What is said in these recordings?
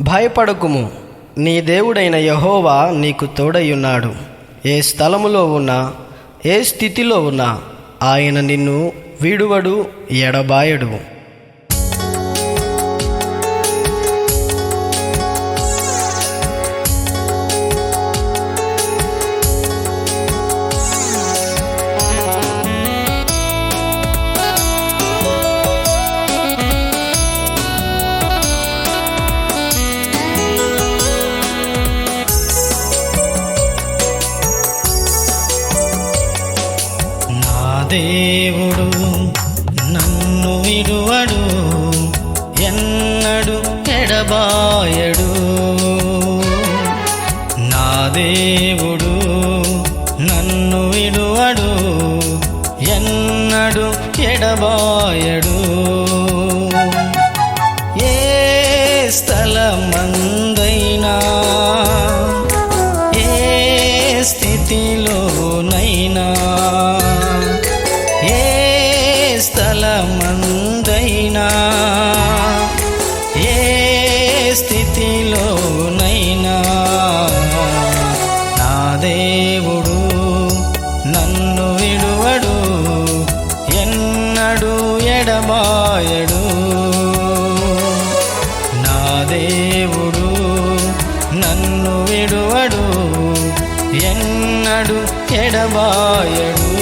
భయపడకుము. నీ దేవుడైన యహోవా నీకు తోడయ్యున్నాడు. ఏ స్థలములో ఉన్నా ఏ స్థితిలో ఉన్నా ఆయన నిన్ను విడువడు ఎడబాయడు. దేవుడు నన్ను విడువడు ఎన్నడు ఎడబాయడు. నా దేవుడు నన్ను విడువడు ఎన్నడు ఎడబాయడు. ఏ స్థలమందైనా ఏ స్థితి మందైనా? ఏ స్థితిలోనైనా? నా దేవుడు నన్ను విడువడు ఎన్నడు ఎడబాయడు. నా దేవుడు నన్ను విడువడు ఎన్నడు ఎడబాయడు.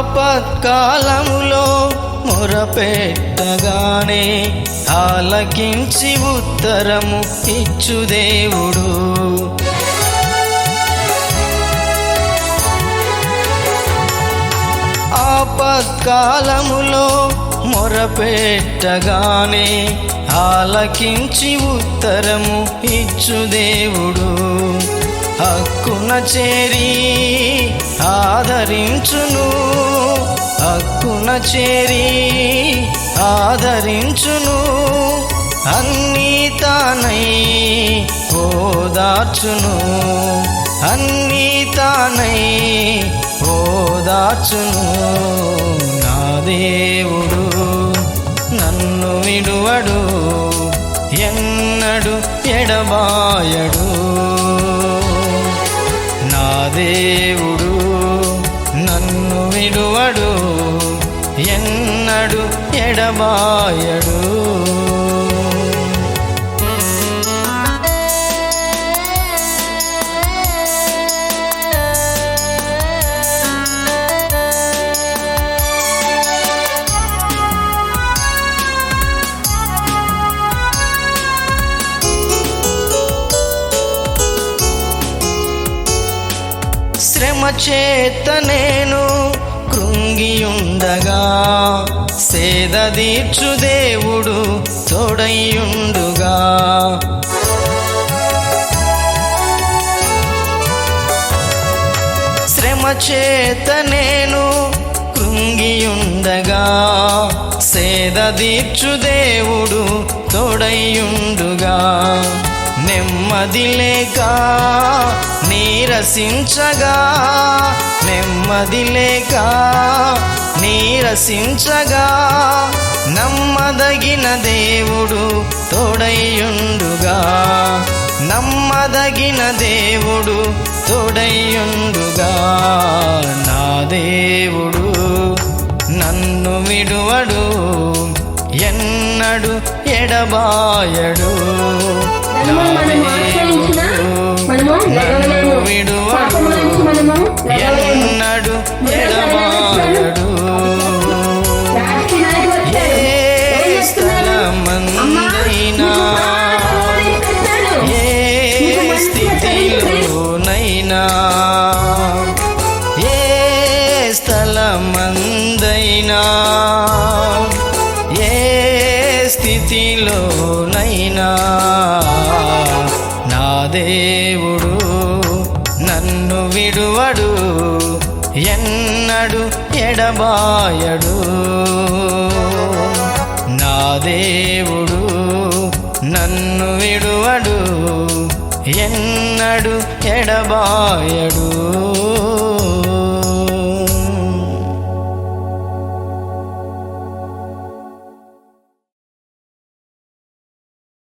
ఆపత్కాలములో మొరపెట్టగానే ఆలకించి ఉత్తరము ఇచ్చు దేవుడు. ఆపత్కాలములో మొరపెట్టగానే ఆలకించి ఉత్తరము ఇచ్చు దేవుడు. హక్కున చేరి ఆదరించును. హక్కున చేరి ఆదరించును. అన్నీ తానై ఓదార్చును. అన్నీ తానై ఓదార్చును. నా దేవుడు నన్ను విడువడు ఎన్నడు ఎడబాయడు. నా దేవుడు నన్ను విడువడు ఎన్నడు ఎడబాయడు. చేత నేను కృంగియుండగా సేద తీర్చు దేవుడు తోడయ్యుండుగా. శ్రమ చేత నేను కృంగియుండగా సేద తీర్చు దేవుడు తోడయ్యుండుగా. నెమ్మది లేక నీరసించగా. నెమ్మది లేక నీరసించగా. నమ్మదగిన దేవుడు తోడయ్యుండుగా. నమ్మదగిన దేవుడు తోడయ్యుండుగా. నా దేవుడు నన్ను విడువడు ఎన్నడు ఎడబాయడు. నా దేవుడు నన్ను విడువడు ఎన్నడు ఏ స్థలమందైనా ఏ స్థితిలోనైనా ఏ స్థలమందైనా ఏ స్థితిలోనైనా. దేవుడు నన్ను విడువడు ఎన్నడు ఎడబాయడు. నా దేవుడు నన్ను విడువడు ఎన్నడు ఎడబాయడు.